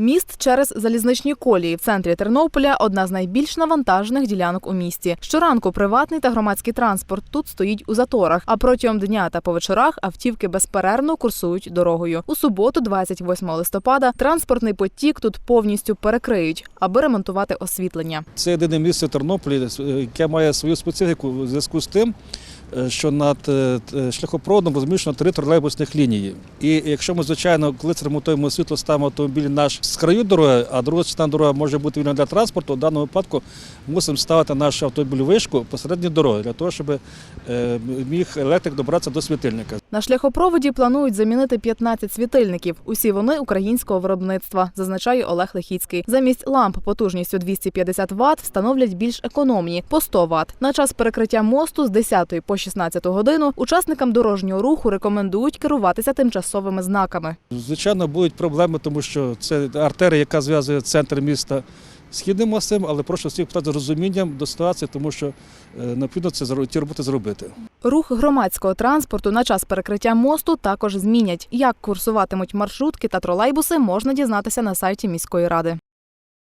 Міст через залізничні колії в центрі Тернополя одна з найбільш навантажених ділянок у місті. Щоранку приватний та громадський транспорт тут стоїть у заторах, а протягом дня та по вечорах автівки безперервно курсують дорогою. У суботу, 28 листопада, транспортний потік тут повністю перекриють, аби ремонтувати освітлення. Це єдине місце в Тернополі, е, яке має свою специфіку у зв'язку з тим, що над е, шляхопроводом розміщено три тролейбусних лінії. І якщо ми, звичайно, коли це ремонтуємо світло, ставимо автомобіль наш з краю дороги, а друга частина дороги може бути вільна для транспорту, в даному випадку мусимо ставити наш автомобіль вишку посередині дороги, для того, щоб е, міг електрик добратися до світильника. На шляхопроводі планують замінити 15 світильників. Усі вони українського виробництва, зазначає Олег Лихіцький. Замість ламп потужністю 250 Вт встановлять більш економні по 100 Вт. На час перекриття мосту з 10 по 16 годину учасникам дорожнього руху рекомендують керуватися тимчасовими знаками. Звичайно, будуть проблеми, тому що це артерія, яка зв'язує центр міста східним мостем, але прошу всіх питати з розумінням до ситуації, тому що е, необхідно це ті роботи зробити. Рух громадського транспорту на час перекриття мосту також змінять. Як курсуватимуть маршрутки та тролейбуси, можна дізнатися на сайті міської ради.